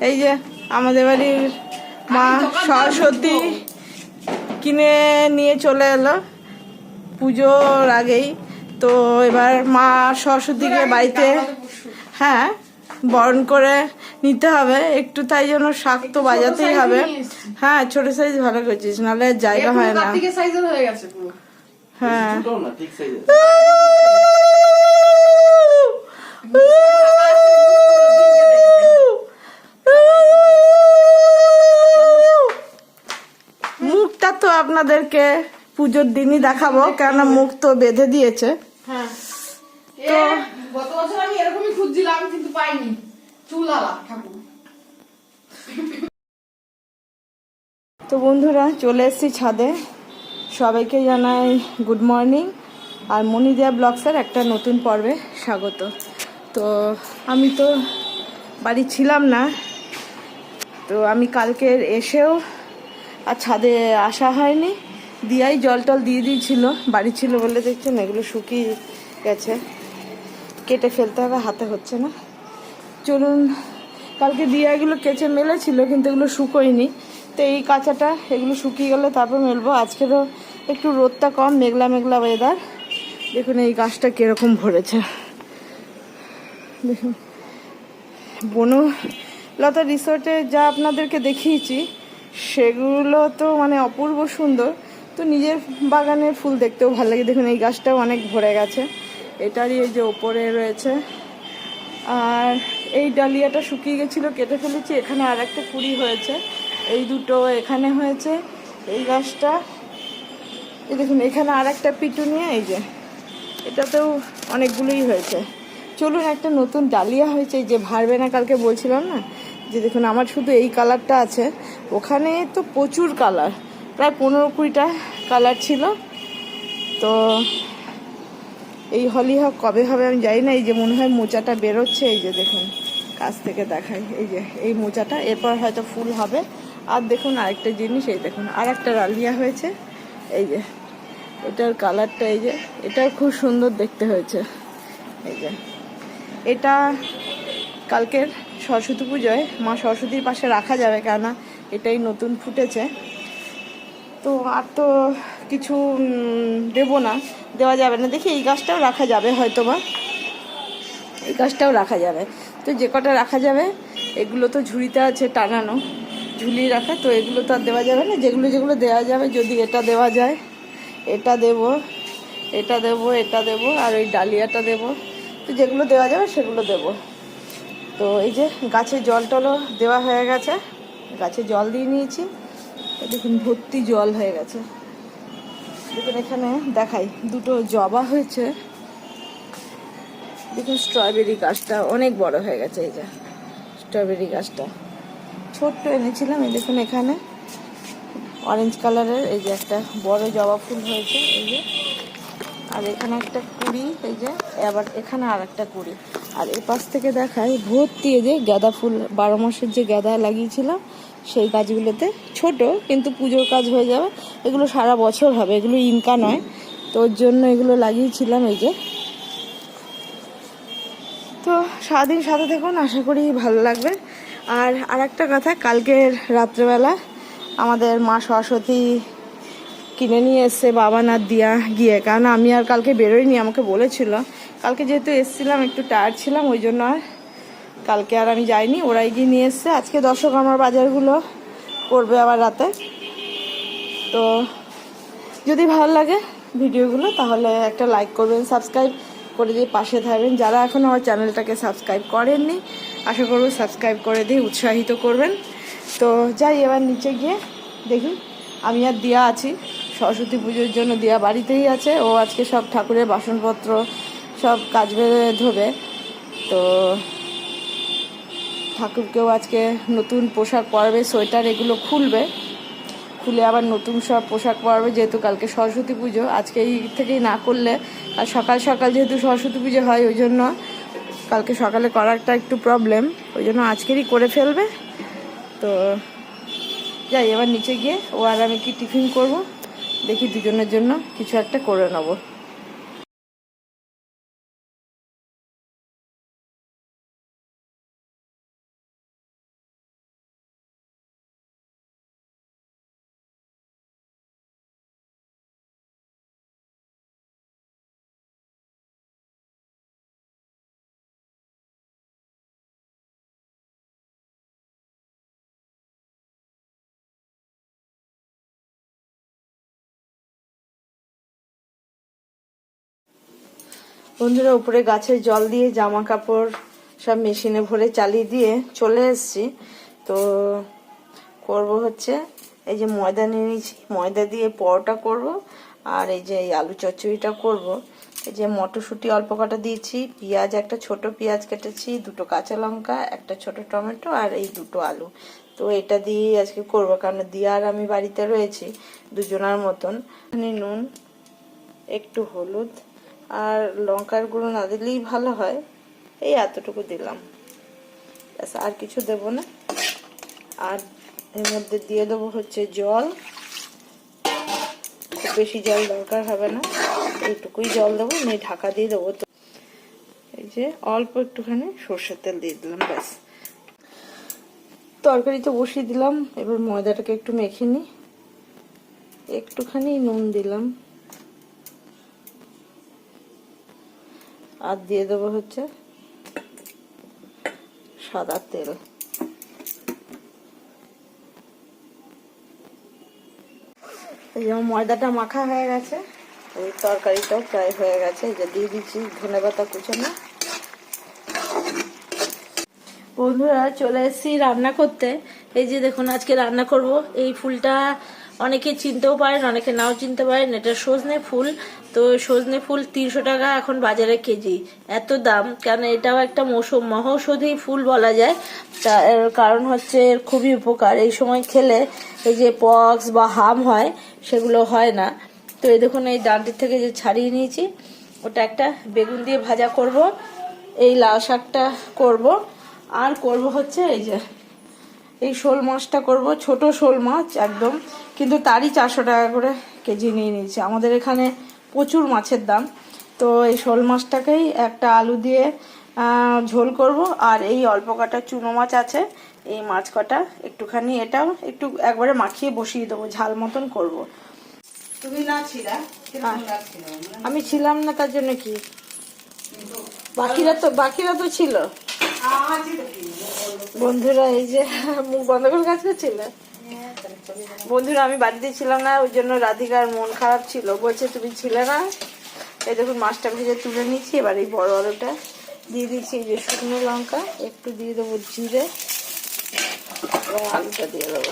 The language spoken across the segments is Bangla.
এই যে আমাদের বাড়ির মা সরস্বতী কিনে নিয়ে চলে এলো। পুজোর আগেই। তো এবার মা সরস্বতীকে বাড়িতে হ্যাঁ বরণ করে নিতে হবে। একটু তাই জন্য শাক তো বাজাতেই হবে। হ্যাঁ ছোট সাইজ ভালো করছিস নাহলে জায়গা হয় না। হয়ে গেছে পুরো হ্যাঁ ছোটও না ঠিক সাইজের মুখটা তো আপনাদেরকে পুজোর দিনই দেখাবো কেননা মুখ তো বেঁধে দিয়েছে। হ্যাঁ। গত বছর আমি এরকমই খুঁজছিলাম কিন্তু পাইনি। চুল আলা ঠাকুর। তো বন্ধুরা চলে এসেছি ছাদে। সবাইকে জানাই গুড মর্নিং আর মনিদিয়া ব্লগসের একটা নতুন পর্বে স্বাগত। তো আমি তো বাড়ি ছিলাম না তো আমি কালকে এসেও আর ছাদে আসা হয়নি। দিয়াই জল টল দিয়ে দিয়েছিল, বাড়ি ছিল বলে দেখছেন, এগুলো শুকিয়ে গেছে। কেটে ফেলতে হবে, হাতে হচ্ছে না। চলুন, কালকে দিয়ে এগুলো কেচে মেলেছিল, কিন্তু এগুলো শুকোয়নি। তো এই কাঁচাটা, এগুলো শুকিয়ে গেলে তারপর মেলবো। আজকেরও একটু রোদটা কম, মেঘলা মেঘলা ওয়েদার দেখুন এই গাছটা কীরকম ভরেছে। দেখুন বনলতা রিসোর্টে যা আপনাদেরকে দেখিয়েছি, সেগুলো তো মানে অপূর্ব সুন্দর। তো নিজের বাগানের ফুল দেখতেও ভালো লাগে। দেখুন, এই গাছটাও অনেক ভরে গেছে। এটারই এই যে ওপরে রয়েছে। আর এই ডালিয়াটা শুকিয়ে গেছিল, কেটে ফেলেছি। এখানে আর একটা কুড়ি হয়েছে। এই দুটো এখানে হয়েছে। এই গাছটা, এই দেখুন, এখানে আর একটা পিটুনিয়া এই যে, এটাতেও অনেকগুলোই হয়েছে। চলুন, একটা নতুন ডালিয়া হয়েছে। এই যে, ভারবে না কালকে বলছিলাম না? যে দেখুন, আমার শুধু এই কালারটা আছে। ওখানে তো প্রচুর কালার। প্রায় পনেরো কুড়িটা কালার ছিল। তো এই হলি হক কবে হবে আমি জানি না। এই যে মনে হয় মোচাটা বেরোচ্ছে। এই যে দেখুন, কাছ থেকে দেখাই এই যে, এই মোচাটা। এরপর হয়তো ফুল হবে। আর দেখুন, আরেকটা জিনিস, এই দেখুন আর একটা ডালিয়া হয়েছে। এই যে, এটার কালারটা এই যে, এটাও খুব সুন্দর দেখতে হয়েছে। এই যে, এটা কালকের সরস্বতী পুজোয় মা সরস্বতীর পাশে রাখা যাবে কেননা এটাই নতুন ফুটেছে। তো আর তো কিছু দেবো না, দেওয়া যাবে না। দেখি এই গাছটাও রাখা যাবে হয়তো বা। এই গাছটাও রাখা যাবে। তো যে কটা রাখা যাবে, এগুলো তো ঝুড়িতে আছে টানানো ঝুলিয়ে রাখা, তো এগুলো তো আর দেওয়া যাবে না। যেগুলো যেগুলো দেওয়া যাবে, যদি এটা দেওয়া যায়, এটা দেব এটা দেব এটা দেব, আর ওই ডালিয়াটা দেব। তো যেগুলো দেওয়া যাবে, সেগুলো দেব। তো এই যে গাছে জল টলও দেওয়া হয়ে গেছে। গাছে জল দিয়ে নিয়েছি। দেখুন, ভর্তি জল হয়ে গেছে। দেখুন, এখানে দেখাই, দুটো জবা হয়েছে। দেখুন স্ট্রবেরি গাছটা অনেক বড় হয়ে গেছে, এই যে স্ট্রবেরি গাছটা। ছোট্ট এনেছিলাম, এই দেখুন এখানে। অরেঞ্জ কালারের এই যে একটা বড় জবা ফুল হয়েছে, এই যে। আর এখানে একটা কুড়ি, এই যে, আবার এখানে আর একটা কুড়ি। আর এ পাশ থেকে দেখায় এই যে গাঁদা ফুল বারো মাসের যে গাঁদা লাগিয়েছিলাম, সেই গাছগুলোতে ছোট, কিন্তু পুজোর কাজ হয়ে যাবে। এগুলো সারা বছর হবে, এগুলো ইনকা নয়। তো ওর জন্য এগুলো লাগিয়েছিলাম এই যে। তো সারাদিন সাথে দেখুন আশা করি ভালো লাগবে। আর আর একটা কথা, কালকের রাত্রেবেলা আমাদের মা সরস্বতী কিনে নিয়ে এসছে বাবা না দিয়া গিয়ে। কারণ আমি আর কালকে বেরোইনি, আমাকে বলেছিল। কালকে যেহেতু এসছিলাম, একটু টায়ার্ড ছিলাম, ওই জন্য আর কালকে আর আমি যাইনি। ওরাই গিয়ে নিয়ে এসছে। আজকে দর্শক আমার বাজারগুলো করবে আবার রাতে। তো যদি ভালো লাগে ভিডিওগুলো, তাহলে একটা লাইক করবেন সাবস্ক্রাইব করে দিয়ে পাশে থাকবেন। যারা এখন আমার চ্যানেলটাকে সাবস্ক্রাইব করেননি, আশা করব সাবস্ক্রাইব করে দিয়ে উৎসাহিত করবেন। তো যাই, এবার নিচে গিয়ে দেখি। আমি আর দিয়া আছি। সরস্বতী পুজোর জন্য দিয়া বাড়িতেই আছে। ও আজকে সব ঠাকুরের বাসনপত্র সব কাজ বেড়ে ধোবে। তো ঠাকুরকেও আজকে নতুন পোশাক পরবে, সোয়েটার এগুলো খুলবে। খুলে আবার নতুন সব পোশাক পরবে, যেহেতু কালকে সরস্বতী পুজো। আজকে এই থেকেই না করলে আর সকাল সকাল যেহেতু সরস্বতী পুজো হয়, ওই জন্য কালকে সকালে করাটা একটু প্রবলেম ওই জন্য আজকেরই করে ফেলবে। তো যাই, এবার নিচে গিয়ে ও আর আমি কি টিফিন করব, দেখি দুজনের জন্য কিছু একটা করে নেব। বন্ধুরা, উপরে গাছের জল দিয়ে জামা কাপড় সব মেশিনে ভরে চালিয়ে দিয়ে চলে এসেছি। তো করব হচ্ছে, এই যে ময়দা নিয়ে নিয়েছি। ময়দা দিয়ে পরোটা করব, আর এই যে আলু চচ্চড়িটা করব। এই যে মটরশুঁটি অল্প কটা দিয়েছি, পেঁয়াজ, একটা ছোট পেঁয়াজ কেটেছি, দুটো কাঁচা লঙ্কা, একটা ছোট টমেটো, আর এই দুটো আলু। তো এটা দিয়েই আজকে করব, কারণ দিয়া আর আমি বাড়িতে রয়েছি, দুজনার মতন। নুন, একটু হলুদ আর লঙ্কার গুঁড়ো না দিলেই ভালো হয়। এই এতটুকু দিলাম। ব্যাস, আর কিছু দেব না। আর এর মধ্যে দিয়ে দেবো হচ্ছে জল। খুব বেশি জল দরকার হবে না। এইটুকুই জল দেবো নিয়ে ঢাকা দিয়ে দেবো তো। এই যে অল্প একটুখানি সর্ষের তেল দিয়ে দিলাম, ব্যাস। তরকারি তো বসিয়ে দিলাম, এবার ময়দাটাকে একটু মেখে নিই। একটুখানি নুন দিলাম। আর দিয়ে দেবো হচ্ছে সাদা তেল। ময়দাটা মাখা হয়ে গেছে ওই তরকারিটাও প্রায় হয়ে গেছে। এই যে দিয়ে দিচ্ছি ধনে পাতা কুচানো। বন্ধুরা, চলে এসেছি রান্না করতে। এই যে দেখুন, আজকে রান্না করব। এই ফুলটা অনেকে চিনতেও পারেন, অনেকে নাও চিনতে পারেন। এটা সজনে ফুল। তো সজনে ফুল তিনশো টাকা এখন বাজারে কেজি। এত দাম, কেন এটাও একটা মৌসুম, মহৌষধি ফুল বলা যায়। তার কারণ হচ্ছে এর খুবই উপকার। এই সময় খেলে এই যে পক্স বা হাম হয়, সেগুলো হয় না। তো এই দেখুন, এই ডান্টির থেকে যে ছাড়িয়ে নিয়েছি, ওটা একটা বেগুন দিয়ে ভাজা করব। এই লাল শাকটা করব। আর করব হচ্ছে এই যে, এই শোল মাছটা করব, ছোট শোল মাছ একদম। কিন্তু তারই চারশো টাকা করে কেজি নিয়ে নিয়েছে। আমাদের এখানে প্রচুর মাছের দাম। তো এই শোল মাছটাকেই একটা আলু দিয়ে ঝোল করব। আর এই অল্প কাটা চুনো মাছ আছে এই মাছ কটা একটুখানি এটাও একটু একবারে মাখিয়ে বসিয়ে দেবো ঝাল মতন করব। তুমি না ছিলা কীরকম আমি ছিলাম না তার জন্য কি? বাকিরা তো বাকিরা তো ছিল। বন্ধুরা এই যে মুখ বন্ধ করে কাজ করছিল বন্ধুরা, আমি বাড়িতে ছিলাম না, ওই জন্য রাধিকার মন খারাপ ছিল। বলছে, তুমি ছিলে না? এই দেখুন, মাছটা ভেজে তুলে নিচ্ছি এবার এই বড় আলুটা দিয়ে দিচ্ছি এই যে শুকনো লঙ্কা, একটু দিয়ে দেবো জিরে। এবং আলুটা দিয়ে দেবো।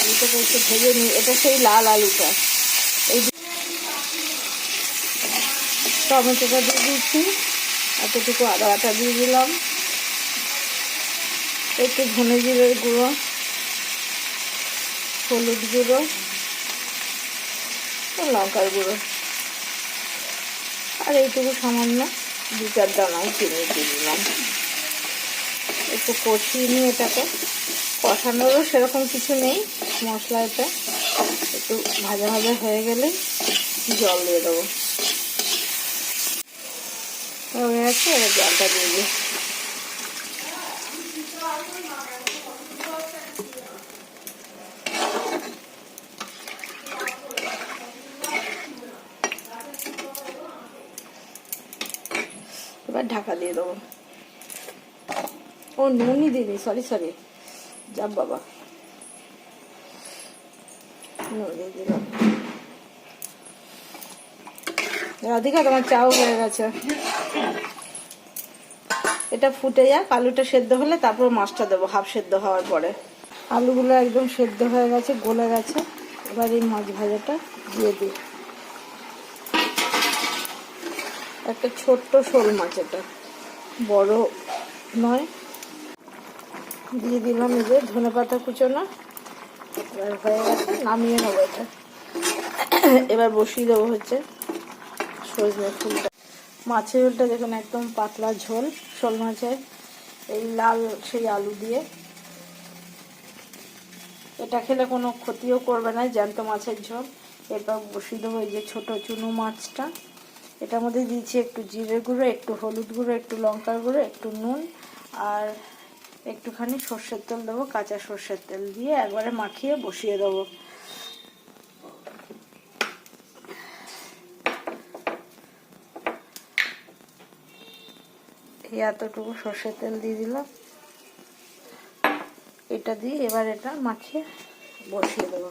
আলুটাকে একটু ভেজে নিই। এটা সেই লাল আলুটা এই টমেটোটা দিয়ে দিচ্ছি। এতটুকু আদা বাটা দিয়ে দিলাম। একটু ধনে জিরের গুঁড়ো, হলুদ গুঁড়ো লঙ্কার গুঁড়ো। আর এইটুকু সামান্য দু চার দানা চিনি দিয়ে দিলাম। একটু কষিয়ে নিয়ে এটাকে। কষানোরও সেরকম কিছু নেই মশলা এটা একটু ভাজা ভাজা হয়ে গেলে জল দিয়ে দেবো। হয়ে গেছে এবার জলটা দিয়ে দিই এবার ঢাকা দিয়ে দেবো ও নুনই দিদি সরি সরি যাব বাবা নুন দিয়ে রাধিকা তোমার চাও হয়ে গেছে এটা ফুটে যাক, আলুটা সেদ্ধ হলে তারপর মাছটা দেবো, হাফ সেদ্ধ হওয়ার পরে। আলুগুলো একদম সেদ্ধ হয়ে গেছে, গলে গেছে। এবার এই মাছ ভাজাটা দিয়ে দিই। একটা ছোট্ট শোল মাছ এটা। বড় নয়। দিয়ে দিলাম এই যে ধনে পাতা কুচোনো। এবার হয়ে গেছে, নামিয়ে নেব এটা। এবার বসিয়ে দেবো হচ্ছে সজনে ফুলটা। মাছের ঝোলটা দেখুন, একদম পাতলা ঝোল, শোল মাছের, এই লাল সেই আলু দিয়ে। এটা খেলে কোনো ক্ষতিও করবে না, জ্যান্ত মাছের ঝোল। এরপর বসিয়ে দেবো এই যে ছোটো চুনো মাছটা, এটার মধ্যে দিয়েছি একটু জিরে গুঁড়ো, একটু হলুদ গুঁড়ো, একটু লঙ্কার গুঁড়ো, একটু নুন, আর একটুখানি সর্ষের তেল দেবো, কাঁচা সর্ষের তেল দিয়ে একবারে মাখিয়ে বসিয়ে দেবো। এতটুকু সর্ষের তেল দিয়ে দিলাম এটা দিয়ে এবার এটা মাখিয়ে বসিয়ে দেবো।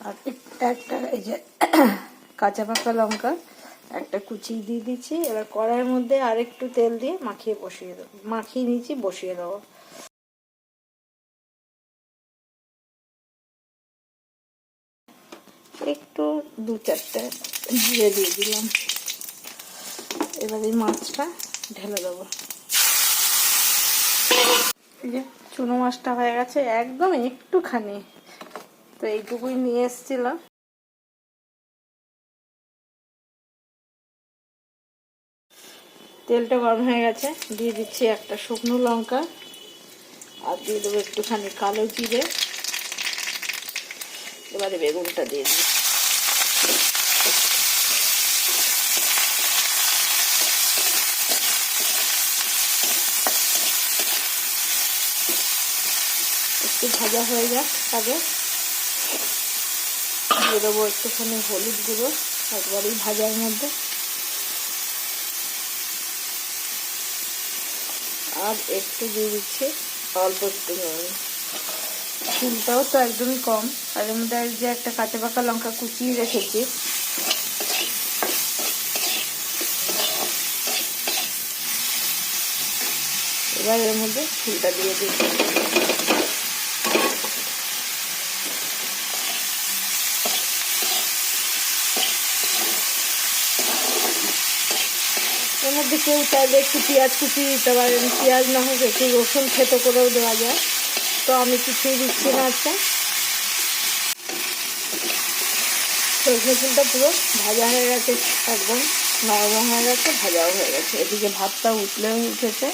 আর এক- একটা, এই যে কাঁচা পাকা লঙ্কা, একটা কুচি দিয়ে দিচ্ছি। এবার কড়াইয়ের মধ্যে আর একটু তেল দিয়ে মাখিয়ে বসিয়ে দেবো। মাখিয়ে নিচ্ছি বসিয়ে দেবো একটু দু চারটে জিরে দিয়ে দিলাম। এবার এই মাছটা ঢেলে দেবো। যে চুনো মাছটা হয়ে গেছে একদম একটুখানি। তো এইটুকুই নিয়ে এসেছিলাম। তেলটা গরম হয়ে গেছে, দিয়ে দিচ্ছি একটা শুকনো লঙ্কা। আর দিয়ে দেবো একটুখানি কালো জিরে। এবারে বেগুনটা দিয়ে দিই একটু ভাজা হয়ে যাক আগে। দিয়ে দেবো একটুখানি হলুদ গুঁড়ো একবারেই ভাজার মধ্যে। আর একটু দিয়ে দিচ্ছি অল্প একটু নুন। ফুলটাও তো একদমই কম। আর এর মধ্যে যে একটা কাঁচা পাকা লঙ্কা কুচিয়ে রেখেছি। এবার এর মধ্যে ফুলটা দিয়ে দিচ্ছি। এর মধ্যে কেউ চাইলে একটু পেঁয়াজ কুচি দিতে পারেন। পেঁয়াজ না হোক একটু রসুন খেতো করেও দেওয়া যায়। তো আমি কিছুই দিচ্ছি না সরষে ফুলটা পুরো ভাজা হয়ে গেছে, একদম নরম হয়ে গেছে, ভাজাও হয়ে গেছে। এদিকে ভাতটা উতলে উঠেছে।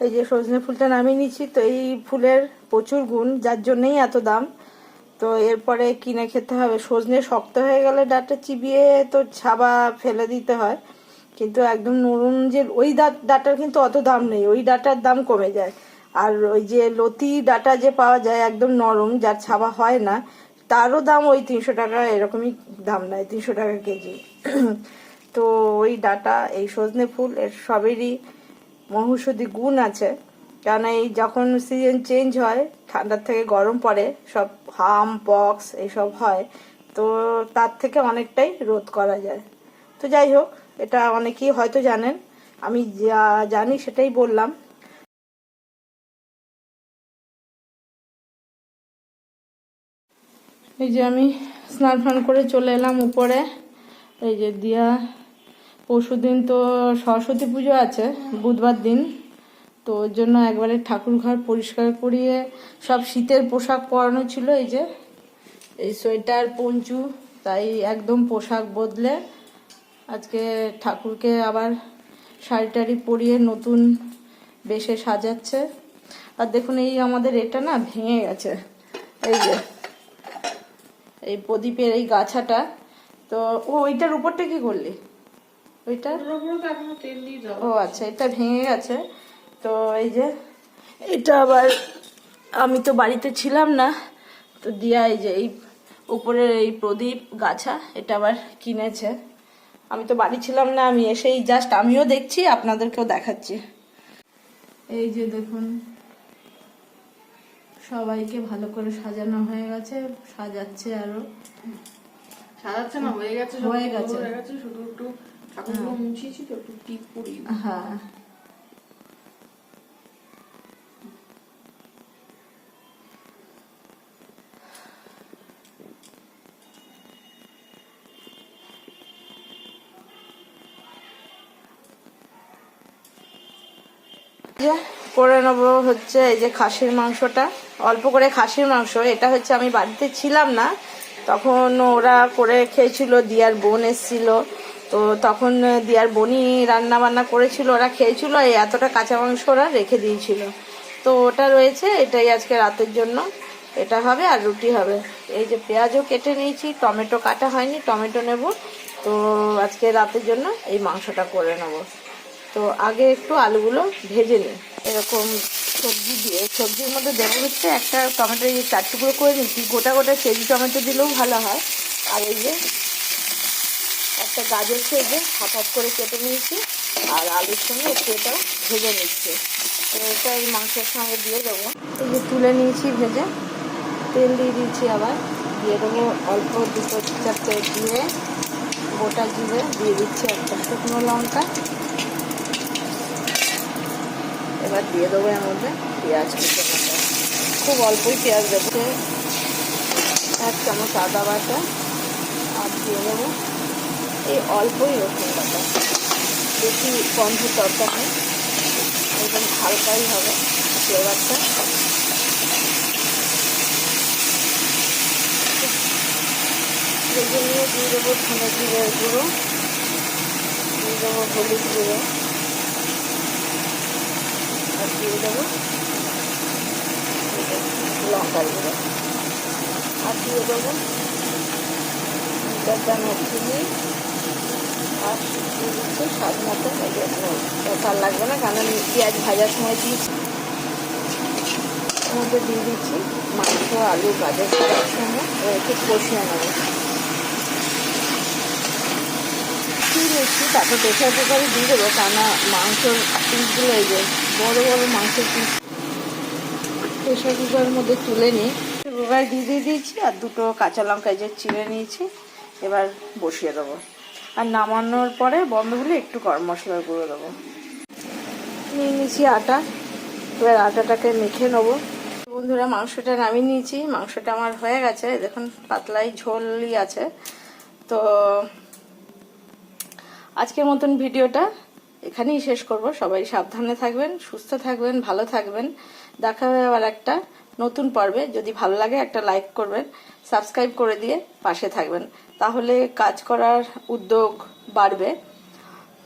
এই যে সজনে ফুলটা নামিয়ে নিচ্ছি, তো এই ফুলের প্রচুর গুণ, যার জন্যেই এত দাম। তো এরপরে কিনে খেতে হবে। সজনে শক্ত হয়ে গেলে ডাটা চিবিয়ে তো ছাবা ফেলে দিতে হয়। কিন্তু একদম নরম যে, ওই ডাট ডাটার কিন্তু অত দাম নেই, ওই ডাটার দাম কমে যায়। আর ওই যে লতি ডাটা যে পাওয়া যায় একদম নরম, যার ছাবা হয় না, তারও দাম ওই তিনশো টাকা, এরকমই দাম নেয়, তিনশো টাকা কেজি। তো ওই ডাটা, এই সজনে ফুল, এর সবেরই মহৌষধি গুণ আছে। কেন এই যখন সিজন চেঞ্জ হয়, ঠান্ডার থেকে গরম পড়ে, সব হাম, পক্স এইসব হয়, তো তার থেকে অনেকটাই রোধ করা যায়। তো যাই হোক এটা অনেকেই হয়তো জানেন। আমি যা জানি সেটাই বললাম। এই যে আমি স্নান ফান করে চলে এলাম উপরে। এই যে দিয়া পরশু দিন তো সরস্বতী পুজো আছে, বুধবার দিন। তো ওর জন্য একবারে ঠাকুর ঘর পরিষ্কার করিয়ে সব শীতের পোশাক পরানো ছিল, এই যে। এই সোয়েটার, পঞ্চু, তাই একদম পোশাক বদলে আজকে ঠাকুরকে আবার শাড়ি টাড়ি পরিয়ে নতুন বেশে সাজাচ্ছে। আর দেখুন এই আমাদের এটা না ভেঙে গেছে। এই যে, এই প্রদীপের এই গাছাটা। তো ও ওইটার উপরটা কি করলি? ওইটা? ও আচ্ছা এটা ভেঙে গেছে। তো এই যে, এটা আবার আমি তো বাড়িতে ছিলাম না। তো দিয়া এই যে এই উপরের এই প্রদীপ গাছা, এটা আবার কিনেছে। আমি তো বাড়ি ছিলাম না আমি এসেই জাস্ট আমিও দেখছি আপনাদেরকেও দেখাচ্ছি। এই যে দেখুন সবাইকে ভালো করে সাজানো হয়ে গেছে সাজাচ্ছে আরও। সাজাচ্ছে না হয়ে গেছে হয়ে গেছে। হয়ে শুধু একটু ঠাকুর মুছিয়েছি তো একটু টিপ পরিয়ে হ্যাঁ। যে করে নেব হচ্ছে এই যে খাসির মাংসটা। অল্প করে খাসির মাংস, এটা হচ্ছে আমি বাড়িতে ছিলাম না। তখন ওরা করে খেয়েছিল, দিয়ার বোন এসেছিল। তো তখন দিয়ার বোনই রান্না বান্না করেছিল, ওরা খেয়েছিল, এই এতটা কাঁচা মাংস ওরা রেখে দিয়েছিল। তো ওটা রয়েছে, এটাই আজকে রাতের জন্য। এটা হবে আর রুটি হবে। এই যে পেঁয়াজও কেটে নিয়েছি, টমেটো কাটা হয়নি, টমেটো নেব। তো আজকে রাতের জন্য এই মাংসটা করে নেব। তো আগে একটু আলুগুলো ভেজে নিই এরকম সবজি দিয়ে, সবজির মধ্যে দেবো হচ্ছে একটা টমেটো এই চার টুকরো করে নিচ্ছি গোটা গোটা কেজি টমেটো দিলেও ভালো হয়। আর এই যে একটা গাজর যে হাফ হাফ করে কেটে নিয়েছি, আর আলুর সঙ্গে একটু এটাও ভেজে নিচ্ছে। তো এটা এই মাংসের সঙ্গে দিয়ে দেবো। এই যে তুলে নিয়েছি ভেজে, তেল দিয়ে দিয়েছি আবার, দিয়ে দেবো অল্প দুটো চারটে দিয়ে গোটা জিরে, দিয়ে দিচ্ছি একটা শুকনো লঙ্কা। এবার দিয়ে দেবো এর মধ্যে পেঁয়াজ খুব অল্পই পেঁয়াজ দেবো। এক চামচ আদা বাটা আর দিয়ে দেবো এই অল্পই রসুন বাটা। বেশি গন্ধ দরকার নেই। একদম হালকাই হবে ফ্লেভারটা। দিয়ে দেবো ধনে জিরের গুঁড়ো। দিয়ে দেবো হলুদ গুঁড়ো। দিয়ে দেবো। লঙ্কার গুঁড়ো। আর দিয়ে দেবো চারটা চিনি। আর দিয়ে দিচ্ছি স্বাদ মতো তার লাগবে না, কারণ পেঁয়াজ ভাজার সময় দিয়েছি মধ্যে দিয়ে দিচ্ছি মাংস, আলু, গাজর করার সময় একটু কষিয়ে নেব। দিয়ে দিচ্ছি তারপর প্রেশার কুকারে দিয়ে দেবো, কেননা মাংসর পিসগুলো এই যে বড়ো বড়ো মাংসের পিস প্রেশার কুকারের মধ্যে তুলে নিই। কুকার দিয়ে দিয়ে দিয়েছি আর দুটো কাঁচা লঙ্কা যে চিড়ে নিয়েছি, এবার বসিয়ে দেবো। আর নামানোর পরে বন্ধ হলে একটু গরম মশলার গুঁড়ো দেবো। নিয়ে নিয়েছি আটা। এবার আটাটাকে মেখে নেব। বন্ধুরা, মাংসটা নামিয়ে নিয়েছি। মাংসটা আমার হয়ে গেছে। দেখুন, পাতলাই ঝোলই আছে। তো আজকের মতন ভিডিওটা এখানেই শেষ করব। সবাই সাবধানে থাকবেন, সুস্থ থাকবেন, ভালো থাকবেন। দেখা হবে আবার একটা নতুন পর্বে। যদি ভালো লাগে একটা লাইক করবেন, সাবস্ক্রাইব করে দিয়ে পাশে থাকবেন। তাহলে কাজ করার উদ্যোগ বাড়বে।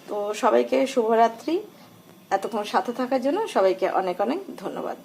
তো সবাইকে শুভরাত্রি। এতক্ষণ সাথে থাকার জন্য সবাইকে অনেক অনেক ধন্যবাদ।